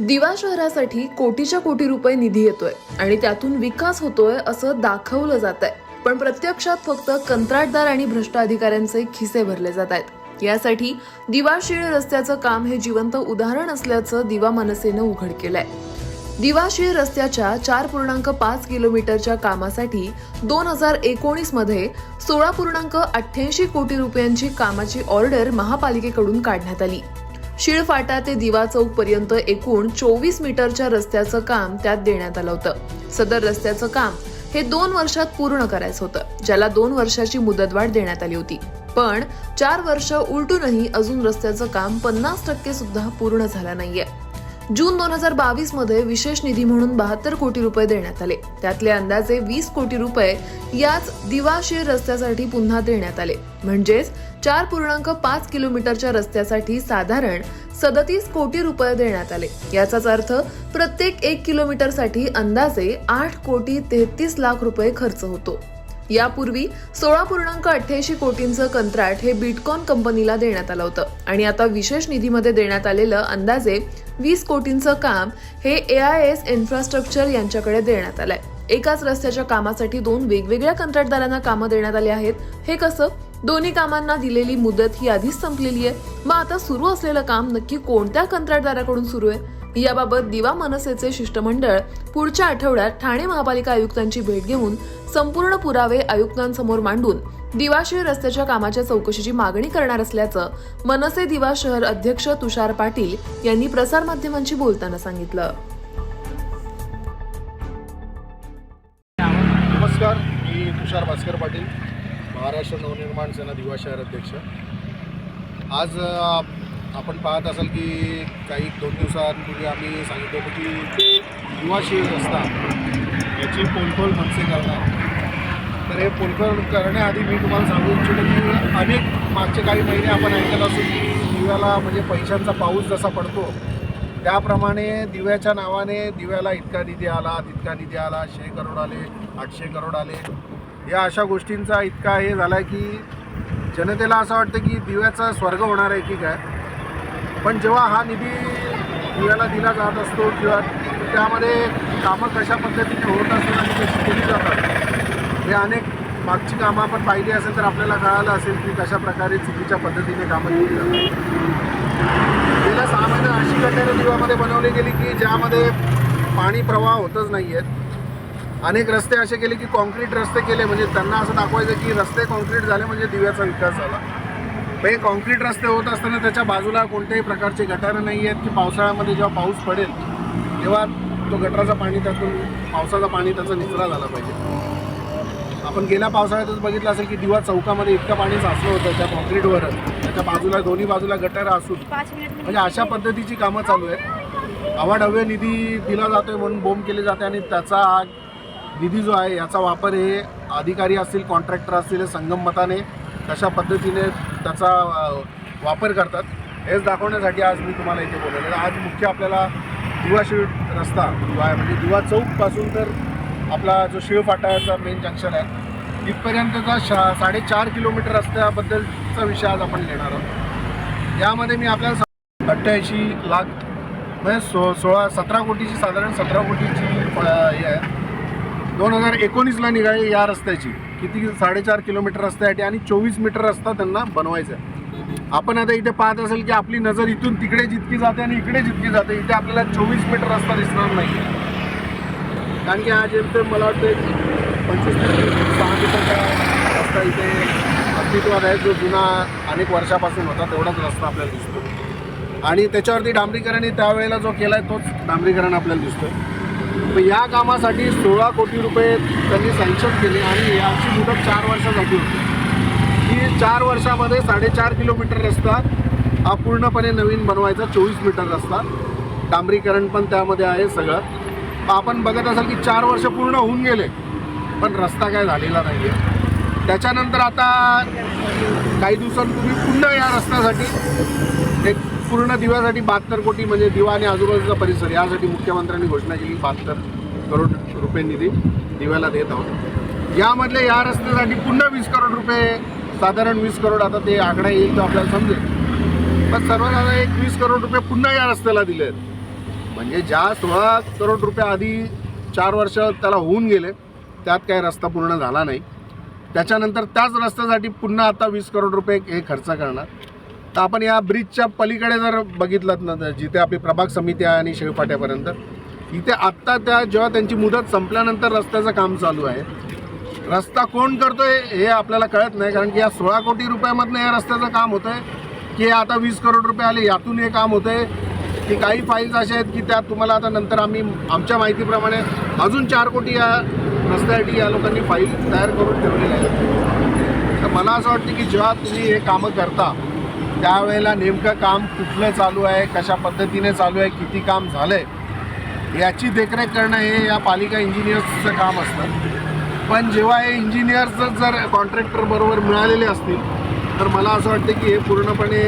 दिवा शहरासाठी कोटीच्या कोटी रुपये निधी येतोय आणि त्यातून विकास होतोय असं दाखवलं जात आहे पण प्रत्यक्षात फक्त कंत्राटदार आणि भ्रष्ट अधिकाऱ्यांचे खिसे भरले जात आहेत. यासाठी दिवा शिळ रस्त्याचं काम हे जिवंत उदाहरण असल्याचं दिवा मनसेनं उघड केलंय. दिवा शीळ रस्त्याच्या चार पूर्णांक पाच किलोमीटरच्या कामासाठी दोन हजार एकोणीसमध्ये सोळा पूर्णांक अठ्ठ्याऐंशी कोटी रुपयांची कामाची ऑर्डर महापालिकेकडून काढण्यात आली. शिळफाटा ते दिवा चौक पर्यंत एकूण चोवीस मीटरच्या रस्त्याचं काम त्यात देण्यात आलं होतं. सदर रस्त्याचं काम हे दोन वर्षात पूर्ण करायचं होतं ज्याला दोन वर्षाची मुदतवाढ देण्यात आली होती. पण चार वर्ष उलटूनही अजून रस्त्याचं काम पन्नास टक्के सुद्धा पूर्ण झालं नाहीये. जून दोन हजार बावीसमध्ये विशेष निधी म्हणून बहात्तर कोटी रुपये देण्यात आले. त्यातले अंदाजे वीस कोटी रुपये याच दिवाशीर रस्त्यासाठी पुन्हा देण्यात आले. म्हणजेच चार पूर्णांक पाच किलोमीटरच्या रस्त्यासाठी साधारण सदतीस कोटी रुपये देण्यात आले. याचाच अर्थ प्रत्येक एक किलोमीटरसाठी अंदाजे आठ कोटी तेहतीस लाख रुपये खर्च होतो. यापूर्वी सोळा पूर्णांक अठ्ठ्याऐंशी कोटींचं कंत्राट हे बिटकॉन कंपनीला देण्यात आलं होतं. आणि आता विशेष निधीमध्ये देण्यात आलेलं अंदाजे वीस कोटींचं काम हे ए आय एस इन्फ्रास्ट्रक्चर यांच्याकडे देण्यात आलंय. एकाच रस्त्याच्या कामासाठी दोन वेगवेगळ्या कंत्राटदारांना कामं देण्यात आली आहेत. हे कसं? दोन्ही कामांना दिलेली मुदत ही आधीच संपलेली आहे. मग आता सुरू असलेलं काम नक्की कोणत्या कंत्राटदाराकडून सुरू आहे? याबाबत दिवा मनसेचे शिष्टमंडळ पुढच्या आठवड्यात ठाणे महापालिका आयुक्तांची भेट घेऊन संपूर्ण पुरावे आयुक्तांसमोर मांडून दिवाशय रस्त्याच्या कामाच्या चौकशीची मागणी करणार असल्याचं मनसे दिवा शहर अध्यक्ष तुषार पाटील यांनी प्रसारमाध्यमांशी बोलताना सांगितलं. नमस्कार मी तुषार भास्कर पाटील. महाराष्ट्र नवनिर्माण सेना दिवा शहर अध्यक्ष. आज आपण पाहत असाल की काही दोन दिवसांपूर्वी आम्ही सांगितलं होतं की दिवाशील रस्ता याची पोलखोल मनसे करणार. तर हे पोलखोल करण्याआधी मी तुम्हाला सांगू इच्छितो की अनेक मागचे काही महिने आपण ऐकत असू की दिव्याला म्हणजे पैशांचा पाऊस जसा पडतो त्याप्रमाणे दिव्याच्या नावाने दिव्याला इतका निधी आला तितका निधी आला शे करोड आले आठशे करोड आले. या अशा गोष्टींचा इतका हे झाला आहे की जनतेला असं वाटतं की दिव्याचा स्वर्ग होणार आहे की काय? पण जेव्हा हा निधी दिव्याला दिला जात असतो किंवा त्यामध्ये कामं कशा पद्धतीने होत असतात आणि कशी केली जातात हे अनेक मागची कामं आपण पाहिली असेल तर आपल्याला कळालं असेल की कशा प्रकारे चुकीच्या पद्धतीने कामं केली जातात. गेल्या सहा महिन्यात अशी गटारं दिवामध्ये बनवली गेली की ज्यामध्ये पाणी प्रवाह होतच नाही आहेत अनेक रस्ते असे केले की कॉन्क्रीट रस्ते केले म्हणजे त्यांना असं दाखवायचं की रस्ते कॉन्क्रीट झाले म्हणजे दिव्याचा विकास झाला. पण हे कॉन्क्रीट रस्ते होत असताना त्याच्या बाजूला कोणत्याही प्रकारचे गटारं नाही आहेत की पावसाळ्यामध्ये जेव्हा पाऊस पडेल तेव्हा तो गटाराचं पाणी त्यातून पावसाचं पाणी त्याचा निचरा झाला पाहिजे. आपण गेल्या पावसाळ्यातच बघितलं असेल की दिवा चौकामध्ये इतकं पाणी साचलं होतं त्या कॉन्क्रीटवरच त्याच्या बाजूला दोन्ही बाजूला गटारं असून. म्हणजे अशा पद्धतीची कामं चालू आहेत. अवाढव्य निधी दिला जातोय म्हणून बोंब केले जाते आणि त्याचा निधी जो आहे याचा वापर हे अधिकारी असतील कॉन्ट्रॅक्टर असतील संगममताने कशा पद्धतीने त्याचा वापर करतात हेच दाखवण्यासाठी आज मी तुम्हाला इथे बोलवलेलं आहे. आज मुख्य आपल्याला दिवा शिळ रस्ता जो आहे म्हणजे दिवा चौकपासून तर आपला जो शिळफाटाचा मेन जंक्शन आहे इथपर्यंतचा शा साडेचार किलोमीटर रस्त्याबद्दलचा विषय आज आपण घेणार आहोत यामध्ये मी आपल्याला अठ्ठ्याऐंशी लाख म्हणजे सो सोळा सतरा कोटीची साधारण सतरा कोटीची हे आहे दोन हजार एकोणीसला निघाली या रस्त्याची. किती साडेचार किलोमीटर रस्त्यासाठी आणि चोवीस मीटर रस्ता त्यांना बनवायचा आहे. आपण आता इथे पाहत असेल की आपली नजर इथून तिकडे जितकी जाते आणि इकडे जितकी जाते इथे आपल्याला चोवीस मीटर रस्ता दिसणार नाही. कारण की आज येतं मला वाटतं पंचवीस सहा मीटरचा रस्ता इथे अस्तित्वात आहे जो जुना अनेक वर्षापासून होता तेवढाच रस्ता आपल्याला दिसतो. आणि त्याच्यावरती डांबरीकरण त्यावेळेला जो केला आहे तोच डांबरीकरण आपल्याला दिसतोय. आहे या कामासाठी सोळा कोटी रुपये त्यांनी सँक्शन केले आणि याची मुदत चार वर्षासाठी होती. ही चार वर्षामध्ये साडेचार किलोमीटर रस्ता हा पूर्णपणे नवीन बनवायचा चोवीस मीटर रस्ता. डांबरीकरण पण त्यामध्ये आहे सगळं. आपण बघत असाल की चार वर्ष पूर्ण होऊन गेले पण रस्ता काय झालेला नाही आहे त्याच्यानंतर आता काही दिवसांपूर्वी पुन्हा या रस्त्यासाठी एक पूर्ण दिव्यासाठी बहात्तर कोटी म्हणजे दिवा आणि आजूबाजूचा परिसर यासाठी मुख्यमंत्र्यांनी घोषणा केली बहात्तर करोड रुपये निधी दिव्याला देत आहोत. यामधले या रस्त्यासाठी पुन्हा वीस करोड रुपये साधारण वीस करोड आता ते आकडा येईल तो आपल्याला समजेल. पण सर्वसाधारण एक वीस करोड रुपये पुन्हा या रस्त्याला दिले आहेत. म्हणजे ज्या सोळा करोड रुपये आधी चार वर्ष त्याला होऊन गेले त्यात काही रस्ता पूर्ण झाला नाही. त्याच्यानंतर त्याच रस्त्यासाठी पुन्हा आता वीस करोड रुपये हे खर्च करणार. तर आपण या ब्रिजच्या पलीकडे जर बघितलं ना तर जिथे आपली प्रभाग समिती आहे आणि शेवपाट्यापर्यंत इथे आत्ता त्या जेव्हा त्यांची मुदत संपल्यानंतर रस्त्याचं काम चालू आहे. रस्ता कोण करतोय हे आपल्याला कळत नाही कारण की या सोळा कोटी रुपयामधनं या रस्त्याचं काम होतं आहे की हे आता वीस करोड रुपये आले यातून हे काम होतं आहे की काही फाईल्स अशा आहेत की त्यात तुम्हाला आता नंतर आम्ही आमच्या माहितीप्रमाणे अजून चार कोटी या रस्त्यासाठी या लोकांनी फाईल तयार करून ठेवलेल्या आहेत. तर मला असं वाटतं की जेव्हा तुम्ही हे कामं करता त्यावेळेला नेमकं काम कुठलं चालू आहे कशा पद्धतीने चालू आहे किती काम झालं आहे याची देखरेख करणं हे या पालिका इंजिनियर्सचं काम असतं. पण जेव्हा हे इंजिनियर्स जर कॉन्ट्रॅक्टर बरोबर मिळालेले असतील तर मला असं वाटतं की हे पूर्णपणे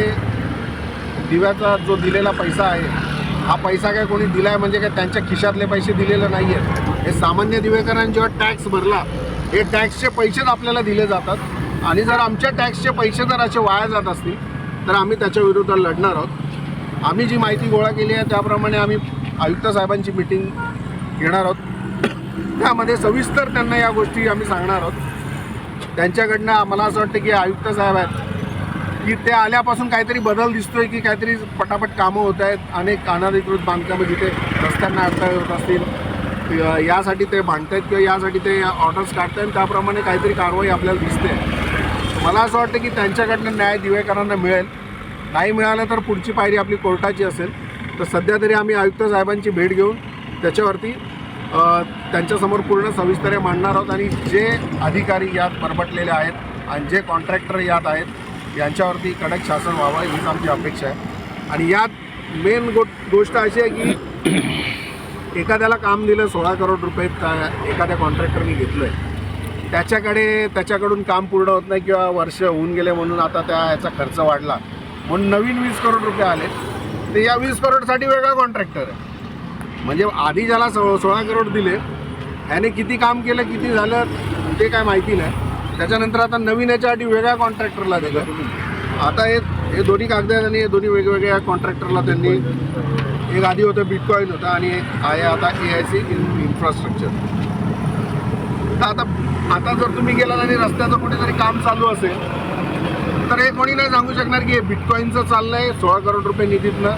दिव्याचा जो दिलेला पैसा आहे हा पैसा काय कोणी दिला आहे म्हणजे काय त्यांच्या खिशातले पैसे दिलेले नाही आहेत हे सामान्य दिवेकरांनी जेव्हा टॅक्स भरला हे टॅक्सचे पैसेच आपल्याला दिले जातात. आणि जर आमच्या टॅक्सचे पैसे जर असे वाया जात असतील तर आम्ही त्याच्या विरोधात लढणार आहोत. आम्ही जी माहिती गोळा केली आहे त्याप्रमाणे आम्ही आयुक्त साहेबांची मिटिंग घेणार आहोत. त्यामध्ये सविस्तर त्यांना या गोष्टी आम्ही सांगणार आहोत. त्यांच्याकडनं मला असं वाटतं की आयुक्त साहेब आहेत की ते आल्यापासून काहीतरी बदल दिसतोय की काहीतरी पटापट कामं होत आहेत. अनेक अनधिकृत बांधकामं जिथे रस्त्यांना अडथळे होत असतील यासाठी ते भांडत आहेत किंवा यासाठी ते ऑर्डर्स आहेत त्याप्रमाणे काहीतरी कारवाई आपल्याला दिसते. मला असं वाटतं की त्यांच्याकडनं न्याय दिवेकरांना मिळेल. नाही मिळालं तर पुढची पायरी आपली कोर्टाची असेल. तर सध्या तरी आम्ही आयुक्त साहेबांची भेट घेऊन त्याच्यावरती त्यांच्यासमोर पूर्ण सविस्तर मांडणार आहोत आणि जे अधिकारी यात परबटलेले आहेत आणि जे कॉन्ट्रॅक्टर यात आहेत यांच्यावरती कडक शासन व्हावं हीच आमची अपेक्षा आहे. आणि यात मेन गो गोष्ट अशी आहे की एखाद्याला काम दिलं सोळा करोड रुपये एखाद्या कॉन्ट्रॅक्टरनी घेतलं आहे त्याच्याकडे त्याच्याकडून काम पूर्ण होत नाही किंवा वर्ष होऊन गेले म्हणून आता त्या याचा खर्च वाढला. म्हणून नवीन वीस करोड रुपये आले ते या वीस करोडसाठी वेगळा कॉन्ट्रॅक्टर आहे. म्हणजे आधी ज्याला सो सोळा करोड दिले ह्याने किती काम केलं किती झालं ते काय माहिती नाही. त्याच्यानंतर आता नवीन याच्यासाठी वेगळ्या कॉन्ट्रॅक्टरला दिलं. आता हे हे दोन्ही कागद आहेत आणि हे दोन्ही वेगवेगळ्या कॉन्ट्रॅक्टरला त्यांनी एक आधी होतं बिटकॉईन होतं आणि एक आहे आता A I C in infrastructure आता आता जर तुम्ही गेलात आणि रस्त्याचं कुठेतरी काम चालू असेल तर हे कोणी नाही सांगू शकणार की हे बिटकॉईनचं चाललं आहे सोळा करोड रुपये निधीतनं.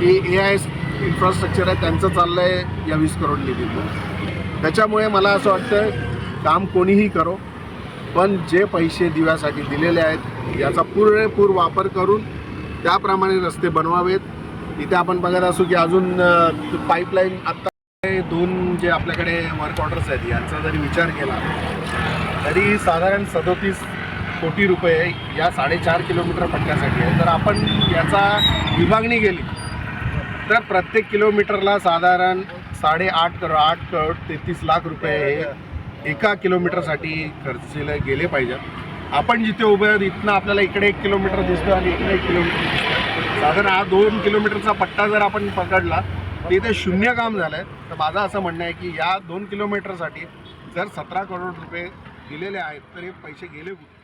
हे ए आय इन्फ्रास्ट्रक्चर आहे त्यांचं चाललं आहे या वीस करोड निधीतनं. त्याच्यामुळे मला असं वाटतं काम कोणीही करो पण जे पैसे दिव्यासाठी दिलेले आहेत याचा पुरेपूर वापर करून त्याप्रमाणे रस्ते बनवावेत. इथे आपण बघत असू की अजून पाईपलाईन आत्ता दोन जे आपल्याकडे वर्क ऑर्डर्स आहेत यांचा जरी विचार केला तरी साधारण सदोतीस कोटी रुपये या साडेचार किलोमीटर पट्ट्यासाठी आहे तर आपण याचा विभागणी केली. तर प्रत्येक किलोमीटरला साधारण साडेआठ करोड आठ करोड तेहतीस लाख रुपये हे एका किलोमीटरसाठी खर्चले गेले पाहिजेत. आपण जिथे उभे आहोत इथनं आपल्याला इकडे एक किलोमीटर दिसतो आणि इकडे एक किलोमीटर दिसतो साधारण हा दोन किलोमीटरचा पट्टा जर आपण पकडला तर इथे शून्य काम झालं आहे तर माझं असं म्हणणं आहे की या दोन किलोमीटरसाठी जर सतरा करोड रुपये दिलेले आहेत तर हे पैसे गेले कुठे?